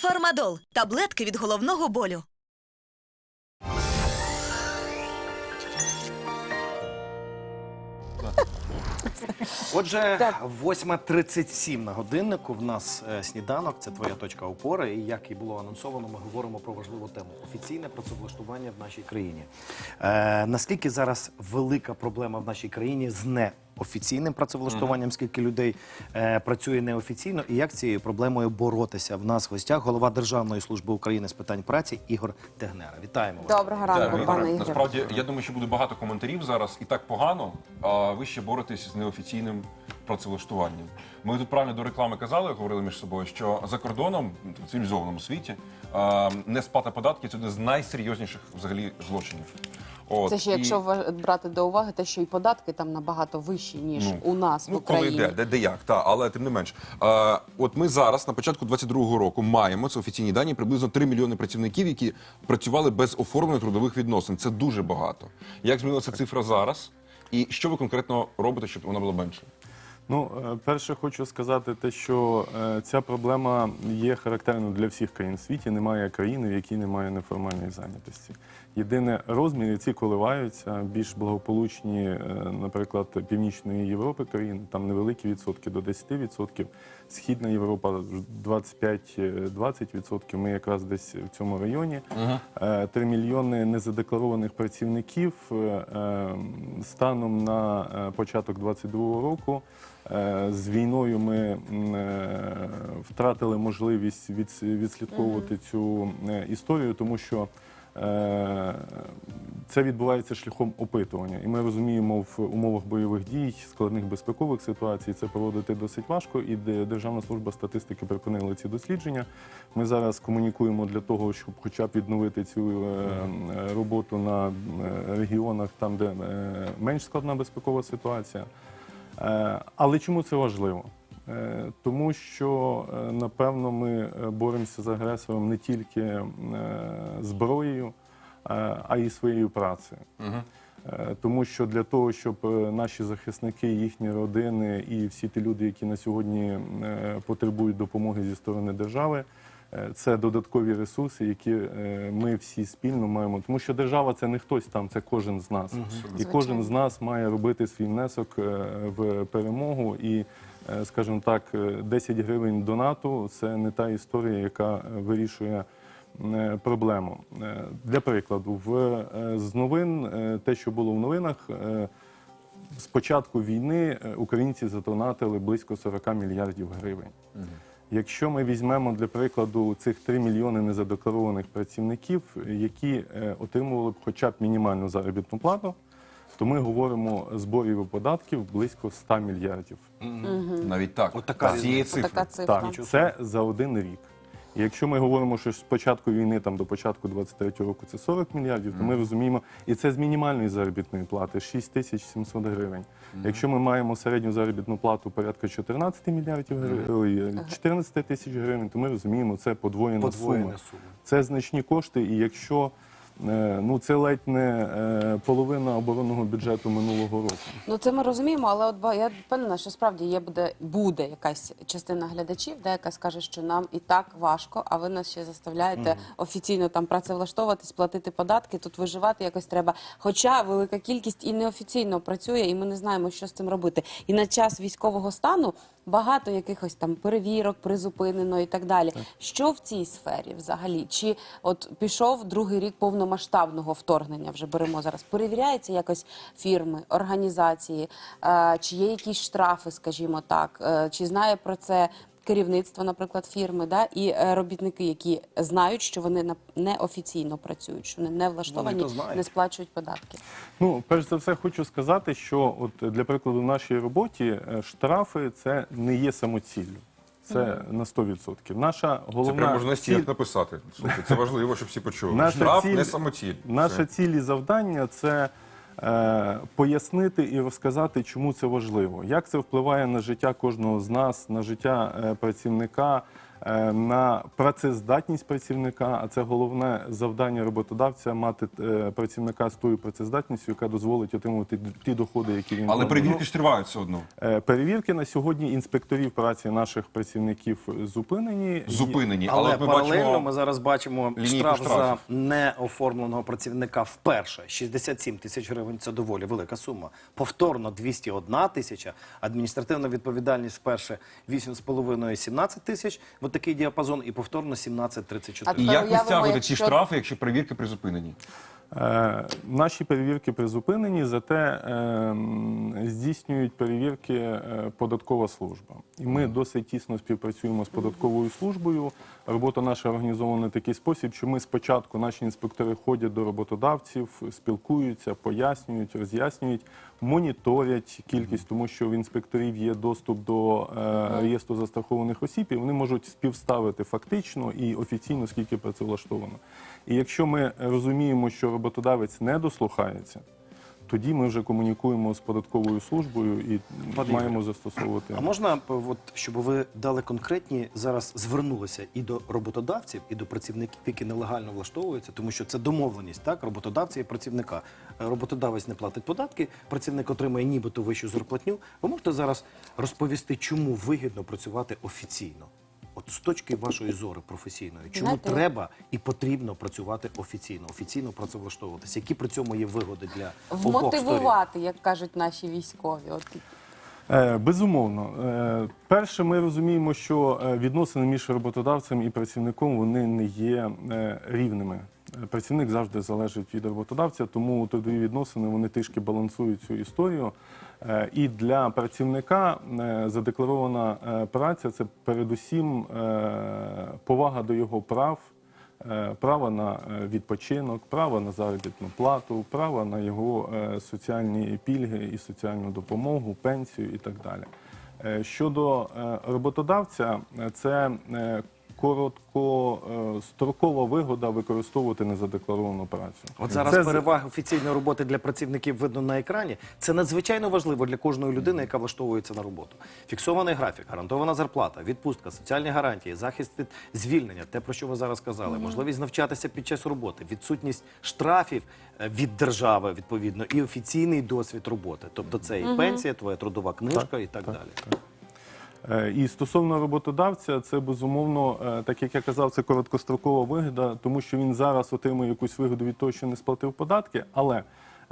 Фармадол таблетки від головного болю. Отже, Так. 8.37 на годиннику. В нас е, сніданок, це твоя точка опори. І як і було анонсовано, ми говоримо про важливу тему офіційне працевлаштування в нашій країні. Е, наскільки зараз велика проблема в нашій країні з неофіційним працевлаштуванням, скільки людей е, працює неофіційно, і як цією проблемою боротися? В нас в гостях голова Державної служби України з питань праці Ігор Дегнера. Вітаємо вас. Доброго ранку, пане Ігор. Насправді, я думаю, що буде багато коментарів зараз і так погано, а ви ще боретесь з неофіційним працевлаштуванням. Ми тут правильно до реклами казали, говорили між собою, що за кордоном, в цивілізованому світі, не сплата податків це один з найсерйозніших взагалі злочинів. От, Це ще і- якщо брати до уваги те, що і податки там набагато вищі, ніж у нас в ну, коли йде, де, де як, та, але тим не менш. Е, от ми зараз, на початку 22-го року, маємо це офіційні дані, приблизно 3 мільйони працівників, які працювали без оформлення трудових відносин. Це дуже багато. Як змінилася цифра зараз? І що ви конкретно робите, щоб вона була менше? Ну, е, перше, хочу сказати те, що е, ця проблема є характерною для всіх країн в світі. Немає країни, в якій немає неформальної зайнятості. Єдине розміри ці коливаються. Більш благополучні, е, наприклад, північної Європи країни, там невеликі відсотки до 10%. Східна Європа 25-20%. Ми якраз десь в цьому районі. Е, 3 мільйони незадекларованих працівників е, е, станом на е, початок 22 року. Е, З війною ми е, втратили можливість відс- відслідковувати цю е, історію, тому що е, це відбувається шляхом опитування. І ми розуміємо, в умовах бойових дій, складних безпекових ситуацій це проводити досить важко. І Де- Державна служба статистики припинила ці дослідження. Ми зараз комунікуємо для того, щоб хоча б відновити цю е, е, роботу на е, регіонах, там, де е, менш складна безпекова ситуація. Е, Але чому це важливо? Е, Тому що, е, напевно, ми е, боремося з агресором не тільки зброєю, а й своєю працею. Е, Тому що для того, щоб наші захисники, їхні родини і всі ті люди, які на сьогодні потребують допомоги зі сторони держави, це додаткові ресурси, які ми всі спільно маємо. Тому що держава це не хтось там, це кожен з нас. І кожен з нас має робити свій внесок в перемогу. І, скажімо так, е, 10 гривень донату це не та історія, яка е, вирішує е, проблему. Е, Для прикладу, в е, з новин, е, те, що було в новинах. е, з початку війни е, українці задонатили близько 40 мільярдів гривень. Якщо ми візьмемо для прикладу цих 3 мільйони незадекларованих працівників, е, які е, отримували б хоча б мінімальну заробітну плату, то ми говоримо зборів і податків близько 100 мільярдів. Навіть так. От така З цієї цифри. Така цифра. Так, це за один рік. І якщо ми говоримо, що з початку війни там до початку 23-го року це 40 мільярдів, то ми розуміємо, і це з мінімальної заробітної плати 6 тисяч 700 гривень. Якщо ми маємо середню заробітну плату порядка 14 мільярдів гривень, 14 тисяч гривень, то ми розуміємо, це подвоєна, Подвоєна сума. сума. Це значні кошти, і якщо ну це ледь не е, половина оборонного бюджету минулого року. Ну це ми розуміємо, але от я впевнена, що справді є буде буде якась частина глядачів, де яка скаже, що нам і так важко, а ви нас ще заставляєте офіційно там працевлаштовуватись, платити податки, тут виживати якось треба. Хоча велика кількість і неофіційно працює, і ми не знаємо, що з цим робити. І на час військового стану багато якихось там перевірок призупинено і так далі. Що в цій сфері взагалі? Чи от пішов другий рік повномасштабного вторгнення? Вже беремо зараз. Перевіряється якось фірми, організації, е, чи є якісь штрафи, скажімо так, е, чи знає про це. Керівництво, наприклад, фірми, да, і е, робітники, які знають, що вони на- неофіційно працюють, що вони не влаштовані, Вони не сплачують податки. Ну, перш за все, хочу сказати, що от для прикладу в нашій роботі штрафи це не є самоціллю. Це на 100%. Наша Це головна прямо можна на ціль, стінах написати. Слухай, це важливо, щоб всі почули. Наша Штраф ціль- не самоціль. наша ціль і завдання це е, пояснити і розказати, чому це важливо, як це впливає на життя кожного з нас, на життя е, працівника. Е, на працездатність працівника, а це головне завдання роботодавця мати е, працівника з тою працездатністю, яка дозволить отримувати ті доходи, які він Але перевірки ж тривають все одно. Е, Перевірки на сьогодні інспекторів праці наших працівників зупинені. Зупинені. Але, ми паралельно бачимо... ми зараз бачимо штраф за неоформленого працівника вперше 67 тисяч гривень. Це доволі велика сума. Повторно 201 тисяча. Адміністративна відповідальність вперше 8,5-17 тисяч. Такий діапазон, і повторно 17-34. А І Тепер як ви уявимо, стягуєте ці якщо- штрафи, якщо перевірки призупинені? Е, Наші перевірки призупинені, зате е, здійснюють перевірки е, податкова служба. І ми досить тісно співпрацюємо з податковою службою. Робота наша організована в такий спосіб, що ми спочатку наші інспектори ходять до роботодавців, спілкуються, пояснюють, роз'яснюють, моніторять кількість, тому що в інспекторів є доступ до реєстру застрахованих осіб, і вони можуть співставити фактично і офіційно, скільки працевлаштовано. І якщо ми розуміємо, що роботодавець не дослухається, тоді ми вже комунікуємо з податковою службою і Пане маємо застосовувати. А можна, е, от, щоб ви дали конкретні зараз звернулися і до роботодавців, і до працівників, які нелегально влаштовуються, тому що це домовленість, так, роботодавця і працівника. Е, Роботодавець не платить податки, працівник отримує нібито вищу зарплатню. Ви можете зараз розповісти, чому вигідно працювати офіційно? От з точки вашої зору професійної, чому Знаєте, треба і потрібно працювати офіційно, офіційно працевлаштовуватися? Які при цьому є вигоди для обох сторін? Вмотивувати, як кажуть наші військові. От Е, Безумовно, Е, перше, ми розуміємо, що е, відносини між роботодавцем і працівником вони не є е, рівними. Працівник завжди залежить від роботодавця, тому трудові відносини вони трішки балансують цю історію. Е, І для працівника е, задекларована е, праця це передусім повага до його прав. Право на відпочинок, право на заробітну плату, право на його соціальні пільги і соціальну допомогу, пенсію і так далі. Щодо роботодавця, це короткострокова вигода використовувати незадекларовану працю. От зараз Це переваги офіційної роботи для працівників видно на екрані. Це надзвичайно важливо для кожної людини, яка влаштовується на роботу. Фіксований графік, гарантована зарплата, відпустка, соціальні гарантії, захист від звільнення, те про що ви зараз казали, можливість навчатися під час роботи, відсутність штрафів е, від держави відповідно, і офіційний досвід роботи. Тобто це і пенсія, твоя трудова книжка, і так, далі. Е, І стосовно роботодавця, це безумовно, е, так як я казав, це короткострокова вигода, тому що він зараз отримує якусь вигоду від того, що не сплатив податки, але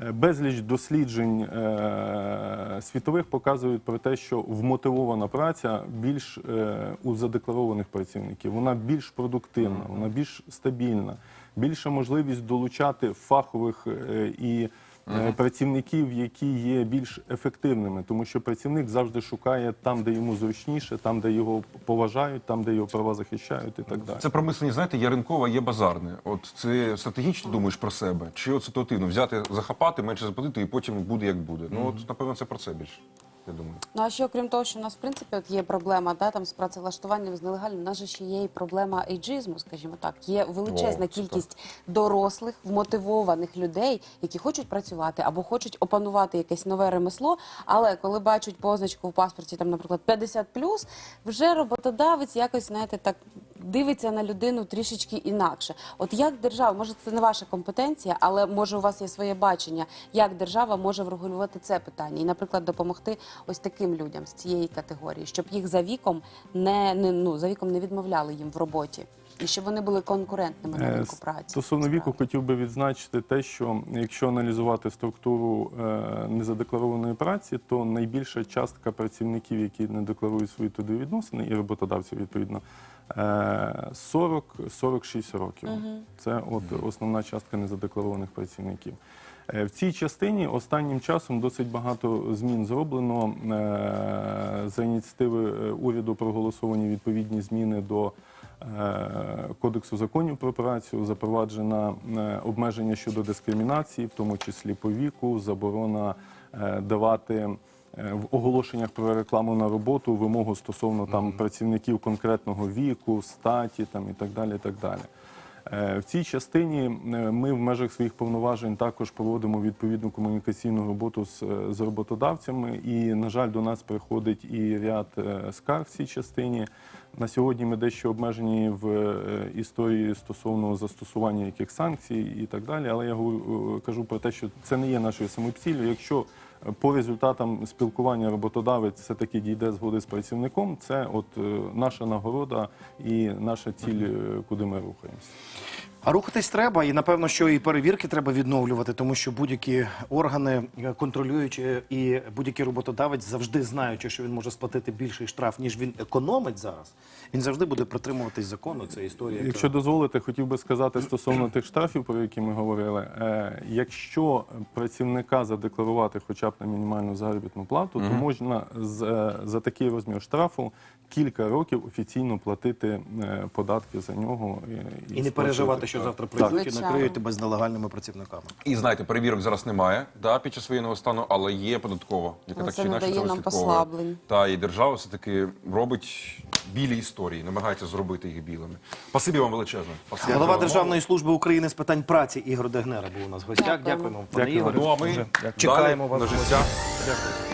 е, безліч досліджень е, світових показують про те, що вмотивована праця більш е, у задекларованих працівників, вона більш продуктивна, вона більш стабільна, більша можливість долучати фахових е, і е, працівників, які є більш ефективними, тому що працівник завжди шукає там, де йому зручніше, там, де його поважають, там, де його права захищають, і так далі. Це промислені, знаєте, є ринкове, є базарне. От це стратегічно думаєш про себе, чи от ситуативно взяти, захапати, менше заплатити, і потім буде як буде. Ну от напевно це про це більше. Я думаю. Ну а ще окрім того, що у нас в принципі от є проблема да, там, з працевлаштуванням з нелегальним, у нас же ще є і проблема ейджизму, скажімо так. Є величезна О, кількість дорослих, вмотивованих людей, які хочуть працювати або хочуть опанувати якесь нове ремесло. Але коли бачать позначку в паспорті, там, наприклад, 50+, вже роботодавець якось, знаєте, так. Дивиться на людину трішечки інакше. От як держава, може це не ваша компетенція, але може у вас є своє бачення, як держава може врегулювати це питання і, наприклад, допомогти ось таким людям з цієї категорії, щоб їх за віком не, не ну за віком не відмовляли їм в роботі, і щоб вони були конкурентними на Е, ринку праці. Стосовно віку, хотів би відзначити те, що якщо аналізувати структуру е, незадекларованої праці, то найбільша частка працівників, які не декларують свої трудові відносини, і роботодавців відповідно. е, 40-46 років. Це от основна частка незадекларованих працівників. Е, В цій частині останнім часом досить багато змін зроблено. Е, За ініціативи е, уряду проголосовані відповідні зміни до е, Кодексу законів про працю, запроваджено е, обмеження щодо дискримінації, в тому числі по віку, заборона е, давати е, в оголошеннях про рекламу на роботу вимогу стосовно там працівників конкретного віку, статі там і так далі. І так далі. Е, В цій частині е, ми в межах своїх повноважень також проводимо відповідну комунікаційну роботу з, е, роботодавцями. І, на жаль, до нас приходить і ряд скарг в цій частині. На сьогодні ми дещо обмежені в історії стосовно застосування яких санкцій і так далі. Але я кажу про те, що це не є нашою самоціллю. Якщо по результатам спілкування роботодавець все таки дійде згоди з працівником, це от е, наша нагорода і наша ціль, е, куди ми рухаємося. А рухатись треба, і напевно, що і перевірки треба відновлювати, тому що будь-які органи е, контролюючи і будь-який роботодавець завжди знаючи, що він може сплатити більший штраф, ніж він економить зараз. Він завжди буде притримуватись закону. Це історія. яка- Якщо дозволите, хотів би сказати стосовно тих штрафів, про які ми говорили. Якщо працівника задекларувати хоча б на мінімальну заробітну плату, то можна з, е, за такий розмір штрафу кілька років офіційно платити е, податки за нього е, і не сплачувати. переживати, що завтра прийдуть і Звичайно. накриють тебе з нелегальними працівниками. І знаєте, перевірок зараз немає да, під час воєнного стану, але є податкова, яка Але так це чи не інакше дає нам послаблень. Та і держава все таки робить білі історії, намагаються зробити їх білими. Спасибі вам величезне. Спасибі Голова. Державної служби України з питань праці Ігор Дегнера був у нас в гостях. Дякуємо. Дякуємо, пане Дякую. Ну а ми дякую. Чекаємо далі вас на життя. Дякую.